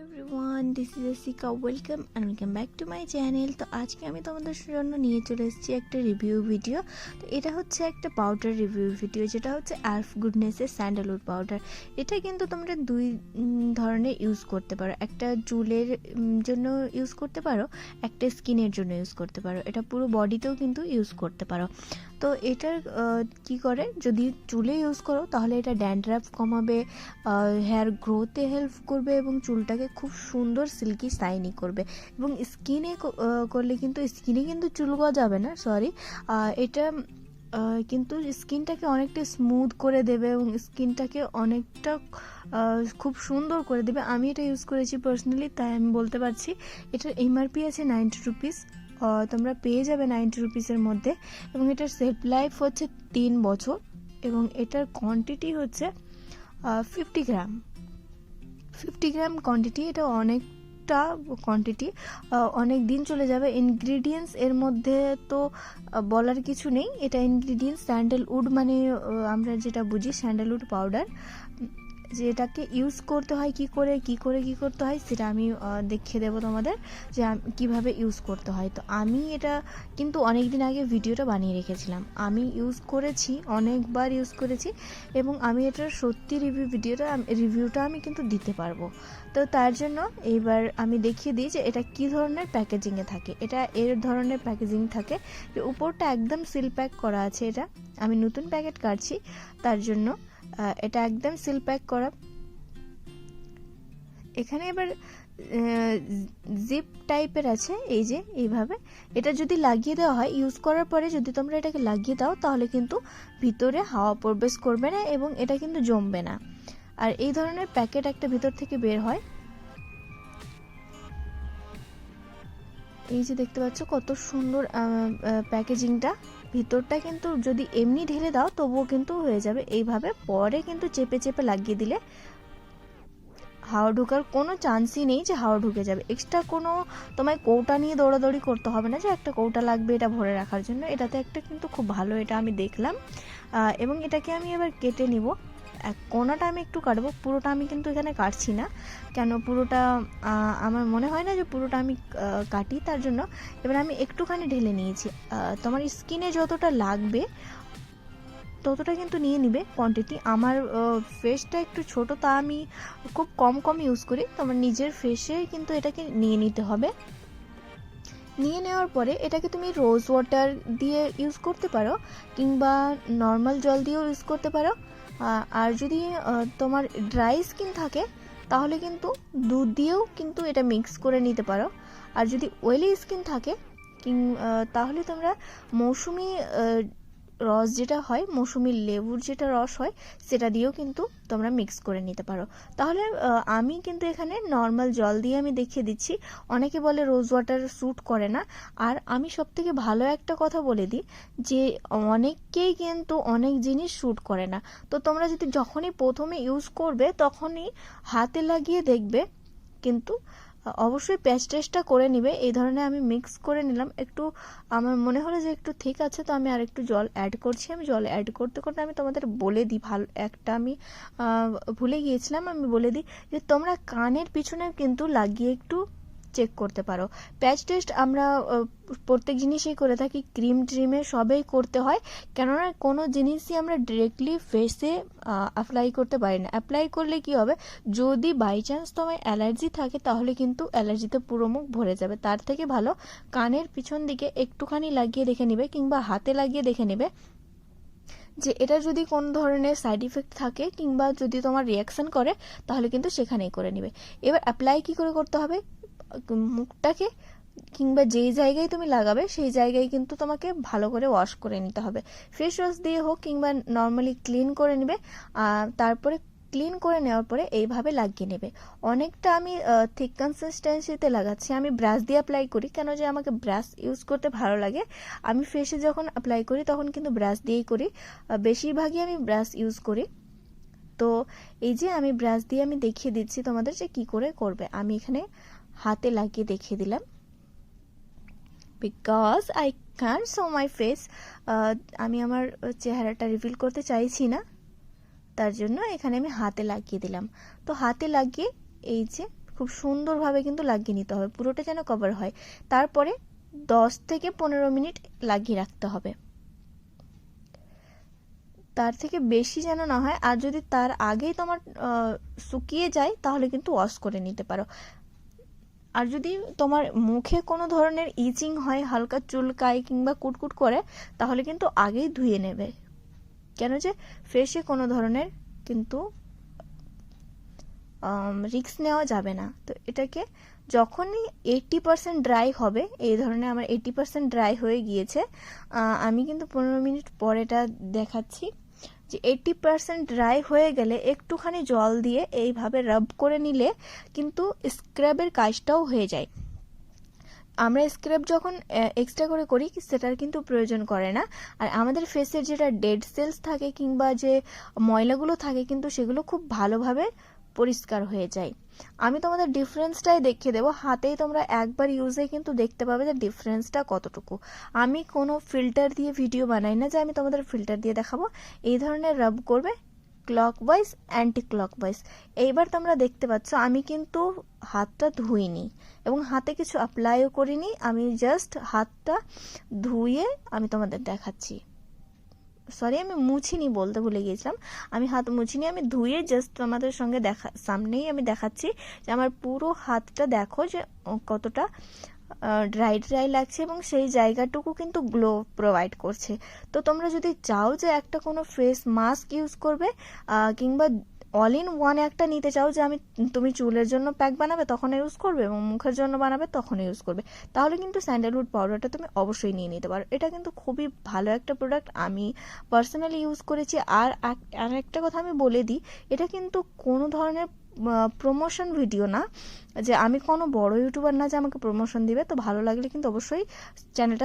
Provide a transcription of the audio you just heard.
everyone. Everyone this is এসিকা welcome and welcome back to my channel তো আজকে আমি তোমাদের জন্য নিয়ে চলে এসেছি একটা রিভিউ ভিডিও তো এটা হচ্ছে একটা পাউডার রিভিউ ভিডিও যেটা হচ্ছে আলফ গুডনেসের স্যান্ডেলউড পাউডার এটা কিন্তু তোমরা দুই ধরনের ইউজ করতে পারো। একটা চুলের জন্য ইউজ করতে পারো, একটা স্কিনের জন্য ইউজ করতে পারো। এটা পুরো বডিতেও কিন্তু ইউজ করতে পারো। তো এটার কি করে? যদি চুলে ইউজ করো, তাহলে এটা ড্যান্ড্রাফ কমাবে হেয়ার গ্রোথে হেল্প করবে এবং চুলটাকে খুব সুন্দর সিল্কি শাইনি করবে। এবং স্কিনে করলে কিন্তু স্কিনে কিন্তু চুল গজাবে না সরি এটা কিন্তু স্কিনটাকে অনেকটা স্মুথ করে দেবে এবং স্কিনটাকে অনেকটা খুব সুন্দর করে দেবে। আমি এটা ইউজ করেছি পার্সোনালি তাই আমি বলতে পারছি। এটার এমআরপি আছে নাইনটি রুপিস তোমরা পেয়ে যাবে নাইনটি রুপিসের মধ্যে। এবং এটার সেলফ লাইফ হচ্ছে তিন বছর। এবং এটার কোয়ান্টিটি হচ্ছে fifty gram fifty gram quantity এটা অনেকটা কোয়ান্টিটি অনেক দিন চলে যাবে। ইনগ্রিডিয়েন্টস এর মধ্যে তো বলার কিছু নেই। এটা ইনগ্রিডিয়েন্টস স্যান্ডেলউড মানে আমরা যেটা বুঝি স্যান্ডেলউড পাউডার যেটাকে ইউজ করতে হয়, কি করে কি করে, কি করতে হয়, সেটা আমি দেখিয়ে দেবো তোমাদের যে কীভাবে ইউজ করতে হয়। তো আমি এটা কিন্তু অনেক দিন আগে ভিডিওটা বানিয়ে রেখেছিলাম। আমি ইউজ করেছি, অনেকবার ইউজ করেছি এবং আমি এটার সত্যি রিভিউ ভিডিওটা রিভিউটা আমি কিন্তু দিতে পারব। তো তার জন্য এইবার আমি দেখিয়ে দিই যে এটা কি ধরনের প্যাকেজিংয়ে থাকে। এটা এর ধরনের প্যাকেজিং থাকে যে উপরটা একদম সিল প্যাক করা আছে এটা। আমি নতুন প্যাকেট কাটছি, তার জন্য এটা একদম সিল প্যাক করা। এখানে এবার জিপ টাইপের আছে, এই যে, এইভাবে। এটা যদি লাগিয়ে দেওয়া হয় ইউজ করার পরে যদি তোমরা এটাকে লাগিয়ে দাও, তাহলে কিন্তু ভিতরে হাওয়া প্রবেশ করবে না এবং এটা কিন্তু জমবে না। আর এই ধরনের প্যাকেট একটা ভিতর থেকে বের হয়। এই যে দেখতে পাচ্ছ কত সুন্দর প্যাকেজিংটা ভিতরটা কিন্তু যদি এমনি ঢেলে দাও, তবুও কিন্তু হয়ে যাবে। এইভাবে পরে কিন্তু চেপে চেপে লাগিয়ে দিলে হাওয়া ঢুকার কোনো চান্সই নেই যে হাওয়া ঢুকে যাবে। এক্সট্রা কোনো তোমায় কৌটা নিয়ে দৌড়াদৌড়ি করতে হবে না যে একটা কৌটা লাগবে এটা ভরে রাখার জন্য। এটাতে একটা কিন্তু খুব ভালো এটা আমি দেখলাম। এবং এটাকে আমি এবার কেটে নিব। কোনাটা আমি একটু কাটবো, পুরোটা আমি কিন্তু এখানে কাটছি না। কেন পুরোটা আমার মনে হয় না যে পুরোটা আমি কাটি, তার জন্য এবার আমি একটুখানি ঢেলে নিয়েছি। তোমার স্কিনে যতটা লাগবে ততটা কিন্তু নিয়ে নিবে কোয়ান্টিটি আমার ফেসটা একটু ছোট, তা আমি খুব কম কম ইউজ করি। তোমার নিজের ফেসে কিন্তু এটাকে নিয়ে নিতে হবে। নিয়ে নেওয়ার পরে এটাকে তুমি রোজ ওয়াটার দিয়ে ইউজ করতে পারো কিংবা নর্মাল জল দিয়েও ইউজ করতে পারো। আর যদি তোমার ড্রাই স্কিন থাকে, তাহলে কিন্তু দুধ দিয়েও কিন্তু এটা মিক্স করে নিতে পারো। আর যদি ওয়েলি স্কিন থাকে তাহলে তোমরা মৌসুমি রস যেটা হয়, মৌসুমি লেবুর যেটা রস হয়, সেটা দিয়েও কিন্তু তোমরা মিক্স করে নিতে পারো। তাহলে আমি কিন্তু এখানে নর্মাল জল দিয়ে আমি দেখিয়ে দিচ্ছি। অনেকে বলে রোজ ওয়াটার স্যুট করে না। আর আমি সব থেকে ভালো একটা কথা বলে দিই যে অনেককেই কিন্তু অনেক জিনিস শ্যুট করে না। তো তোমরা যদি যখনই প্রথমে ইউজ করবে, তখনই হাতে লাগিয়ে দেখবে কিন্তু অবশ্যই প্যাচ টেস্টটা করে নিবে। এই ধরনের আমি মিক্স করে নিলাম। একটু, আমার মনে হলো যে একটু ঠিক আছে, তো আমি আর একটু জল অ্যাড করছি। আমি জল অ্যাড করতে করতে আমি তোমাদের বলে দিই, ভালো, একটা আমি ভুলে গিয়েছিলাম। আমি বলে দিই যে তোমরা কানের পিছনে কিন্তু লাগিয়ে একটু চেক করতে পারো। প্যাচ টেস্ট আমরা প্রত্যেক জিনিসই করে থাকি ক্রিম ট্রিমে সবেই করতে হয়। কেননা কোনো জিনিসই আমরা ডিরেক্টলি ফেসে অ্যাপ্লাই করতে পারি না। অ্যাপ্লাই করলে কি হবে? যদি বাই চান্স তোমার অ্যালার্জি থাকে, তাহলে কিন্তু অ্যালার্জিতে পুরো মুখ ভরে যাবে। তার থেকে ভালো, কানের পিছন দিকে একটুখানি লাগিয়ে দেখে নেবে কিংবা হাতে লাগিয়ে দেখে নেবে যে এটা যদি কোন ধরনের সাইড ইফেক্ট থাকে কিংবা যদি তোমার রিয়াকশন করে, তাহলে কিন্তু সেখানেই করে নেবে। এবার অ্যাপ্লাই কি করে করতে হবে? মুখটাকে কিংবা যেই জায়গায় তুমি লাগাবে, সেই জায়গায় কিন্তু তোমাকে ভালো করে ওয়াশ করে নিতে হবে। ফেস ওয়াশ দিয়ে হোক কিংবা নর্মালি ক্লিন করে নেবে তারপরে ক্লিন করে নেওয়ার পরে এইভাবে লাগিয়ে নেবে। অনেকটা আমি থিক কনসিস্টেন্সিতে লাগাচ্ছি। আমি ব্রাশ দিয়ে অ্যাপ্লাই করি। কেন যে আমাকে ব্রাশ ইউজ করতে ভালো লাগে। আমি ফেসে যখন অ্যাপ্লাই করি, তখন কিন্তু ব্রাশ দিয়েই করি। বেশিরভাগই আমি ব্রাশ ইউজ করি। তো এই যে আমি ব্রাশ দিয়ে আমি দেখিয়ে দিচ্ছি তোমাদের যে কি করে করবে। আমি এখানে হাতে লাগিয়ে দেখিয়ে দিলাম। Because I can show my face আমি আমার চেহারাটা রিভিল করতে চাইছি না। তার জন্য এখানে আমি হাতে লাগিয়ে দিলাম। তো হাতে লাগিয়ে এই যে খুব সুন্দরভাবে কিন্তু লাগিয়ে নিতে হবে। পুরোটা যেন কভার হয়। তারপরে দশ থেকে পনেরো মিনিট লাগিয়ে রাখতে হবে। তার থেকে বেশি যেন না হয়, আর যদি তার আগেই তোমার শুকিয়ে যায়, তাহলে কিন্তু ওয়াশ করে নিতে পারো। আর যদি তোমার মুখে কোনো ধরনের ইচিং হয়, হালকা চুলকায় কিংবা কুটকুট করে, তাহলে কিন্তু আগেই ধুয়ে নেবে। কেন যে ফেসে কোনো ধরনের কিন্তু রিক্স নেওয়া যাবে না। তো এটাকে যখনই এইটটি পারসেন্ট ড্রাই হবে, এই ধরনের আমার এইটটি পারসেন্ট ড্রাই হয়ে গিয়েছে আমি কিন্তু পনেরো মিনিট পরে এটা দেখাচ্ছি। যে এইটি পারসেন্ট ড্রাই হয়ে গেলে একটুখানি জল দিয়ে এইভাবে রাব করে নিলে কিন্তু স্ক্রাবের কাজটাও হয়ে যায়। আমরা স্ক্রাব যখন এক্সট্রা করে করি, সেটার কিন্তু প্রয়োজন করে না। আর আমাদের ফেসের যেটা ডেড সেলস থাকে কিংবা যে ময়লাগুলো থাকে কিন্তু সেগুলো খুব ভালোভাবে পরিষ্কার হয়ে যায়। আমি তোমাদের ডিফারেন্সটাই দেখিয়ে দেবো। হাতেই তোমরা একবার ইউজে কিন্তু দেখতে পাবে যে ডিফারেন্সটা কতটুকু। আমি কোনো ফিল্টার দিয়ে ভিডিও বানাই না যে আমি তোমাদের ফিল্টার দিয়ে দেখাবো। এই ধরনের রাব করবে clockwise anti clock wise এইবার তোমরা দেখতে পাচ্ছ, আমি কিন্তু হাতটা ধুইনি এবং হাতে কিছু অ্যাপ্লাইও করিনি। আমি জাস্ট হাতটা ধুয়ে আমি তোমাদের দেখাচ্ছি। সরি আমি মুছিনি বলতে ভুলে গিয়েছিলাম। আমি হাত মুছিনি, আমি ধুয়ে জাস্ট আমাদের সঙ্গে দেখা, সামনেই আমি দেখাচ্ছি যে আমার পুরো হাতটা দেখো যে কতটা ড্রাই ড্রাই লাগছে এবং সেই জায়গাটুকু কিন্তু গ্লো প্রোভাইড করছে। তো তোমরা যদি চাও যে একটা কোনো ফেস মাস্ক ইউজ করবে কিংবা অল ইন ওয়ান একটা নিতে চাও যে আমি, তুমি চুলের জন্য প্যাক বানাবে, তখন ইউজ করবে এবং মুখের জন্য বানাবে, তখন ইউজ করবে। তাহলে কিন্তু স্যান্ডেলউড পাউডারটা তুমি অবশ্যই নিয়ে নিতে পারো। এটা কিন্তু খুবই ভালো একটা প্রোডাক্ট আমি পার্সোনালি ইউজ করেছি। আর আর একটা কথা আমি বলে দিই, এটা কিন্তু কোনো ধরনের প্রমোশন ভিডিও না, যে আমি কোনো বড় ইউটিউবার না যে আমাকে প্রমোশন দিবে। তো ভালো লাগলে কিন্তু অবশ্যই চ্যানেলটা